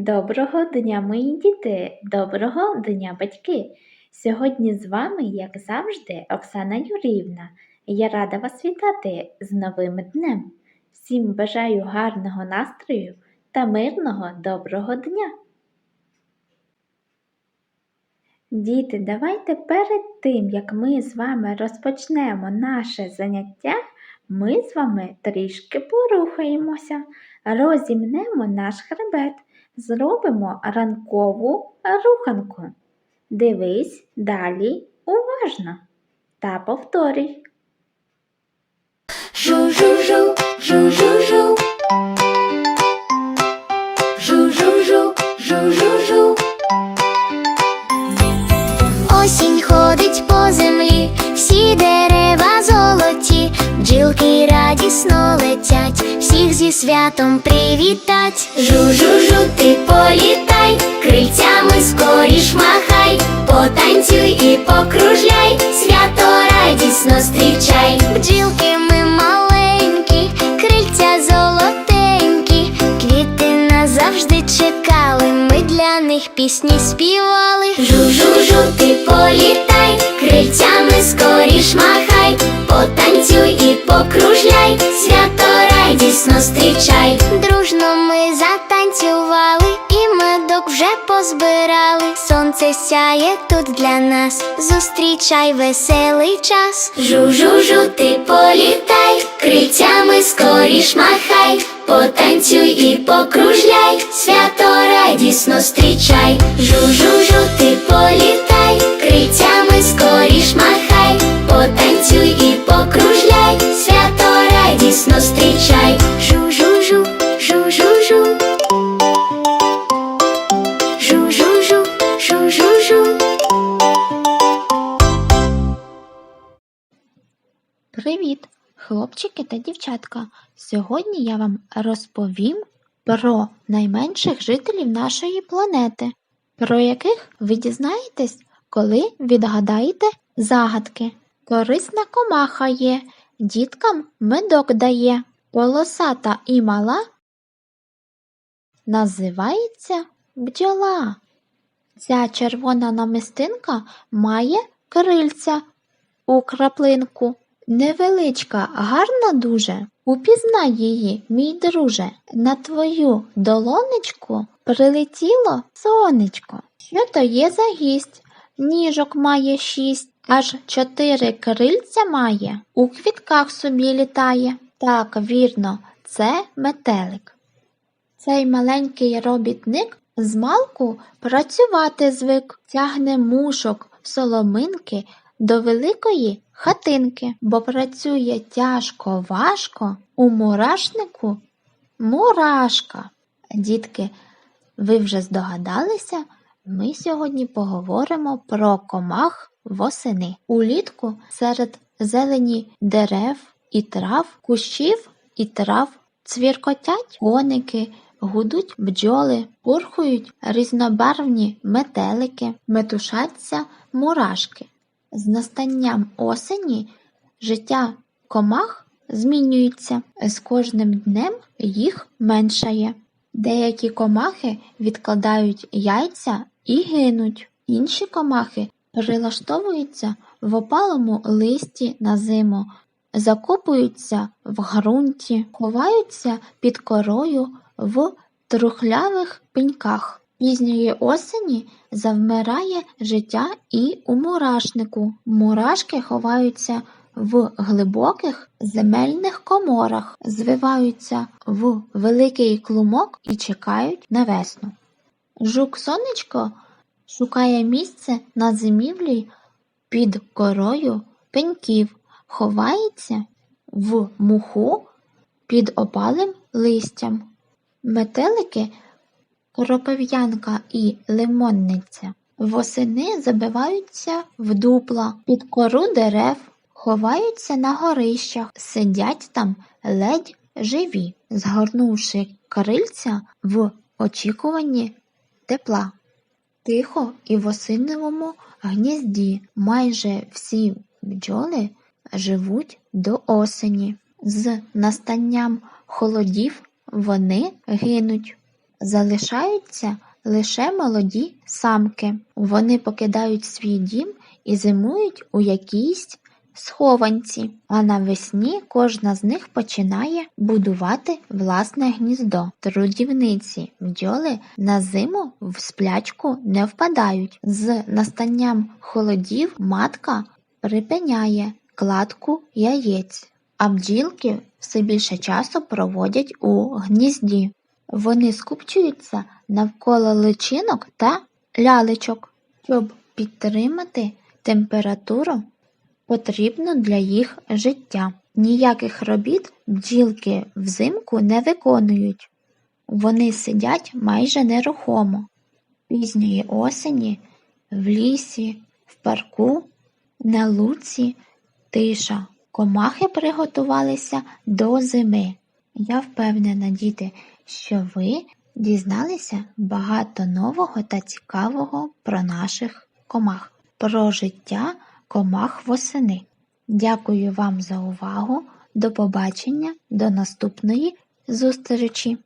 Доброго дня, мої діти! Доброго дня, батьки! Сьогодні з вами, як завжди, Оксана Юріївна. Я рада вас вітати з новим днем. Всім бажаю гарного настрою та мирного доброго дня. Діти, давайте перед тим, як ми з вами розпочнемо наше заняття, ми з вами трішки порухаємося, розімнемо наш хребет, зробимо ранкову руханку. Дивись далі уважно та повторюй. Жу-жу-жу, жу-жу-жу. Бджілки радісно летять, всіх зі святом привітать. Жу-жу-жу, ти політай, крильцями скоріш махай, потанцюй і покружляй, свято радісно зустрічай. Бджілки ми маленькі, крильця золотенькі, квіти назавжди чекали, ми для них пісні співали. Жу-жу-жу, ти політай, крильцями скоріш махай, потанцюй і покружляй, свято радісно зустрічай. Дружно ми затанцювали і медок вже позбирали. Сонце сяє тут для нас, зустрічай веселий час. Жу-жу-жу, ти політай, крильцями скоріш махай, потанцюй і покружляй, свято радісно зустрічай. Жу-жу-жу, радісно зустрічай. Жу-жу-жу, жу-жу-жу. Жу-жу-жу, жу-жу-жу. Привіт, хлопчики та дівчатка! Сьогодні я вам розповім про найменших жителів нашої планети, про яких ви дізнаєтесь, коли відгадаєте загадки. Корисна комаха є, діткам медок дає, полосата і мала. Називається бджола. Ця червона намистинка має крильця у краплинку. Невеличка, гарна дуже. Упізнай її, мій друже. На твою долонечку прилетіло сонечко. Що то є за гість? Ніжок має шість, аж чотири крильця має, у квітках собі літає. Так, вірно, це метелик. Цей маленький робітник змалку працювати звик, тягне мушок соломинки до великої хатинки, бо працює тяжко важко у мурашнику мурашка. Дітки, ви вже здогадалися? Ми сьогодні поговоримо про комах восени. Улітку серед зелені дерев і трав, кущів і трав цвіркотять коники, гудуть бджоли, пурхують різнобарвні метелики, метушаться мурашки. З настанням осені життя комах змінюється, з кожним днем їх меншає. Деякі комахи відкладають яйця і гинуть, інші комахи прилаштовуються в опалому листі на зиму, закопуються в ґрунті, ховаються під корою в трухлявих пеньках. Пізньої осені завмирає життя і у мурашнику. Мурашки ховаються в глибоких земельних коморах, звиваються в великий клумок і чекають на весну. Жук сонечко шукає місце на зимівлі під корою пеньків, ховається в муху під опалим листям. Метелики Кропив'янка і лимонниця. Восени забиваються в дупла, під кору дерев, ховаються на горищах, сидять там ледь живі, згорнувши крильця в очікуванні тепла. Тихо і в осиновому гнізді майже всі бджоли живуть до осені. З настанням холодів вони гинуть. залишаються лише молоді самки. Вони покидають свій дім і зимують у якійсь схованці, а навесні кожна з них починає будувати власне гніздо. Трудівниці бджоли на зиму в сплячку не впадають. З настанням холодів матка припиняє кладку яєць, а бджілки все більше часу проводять у гнізді. Вони скупчуються навколо личинок та лялечок, щоб підтримати температуру, потрібну для їх життя. Ніяких робіт бджілки взимку не виконують. Вони сидять майже нерухомо. Пізньої осені в лісі, в парку, на луці тиша. Комахи приготувалися до зими. Я впевнена, діти, що ви дізналися багато нового та цікавого про наших комах, про життя комах восени. Дякую вам за увагу. До побачення, до наступної зустрічі!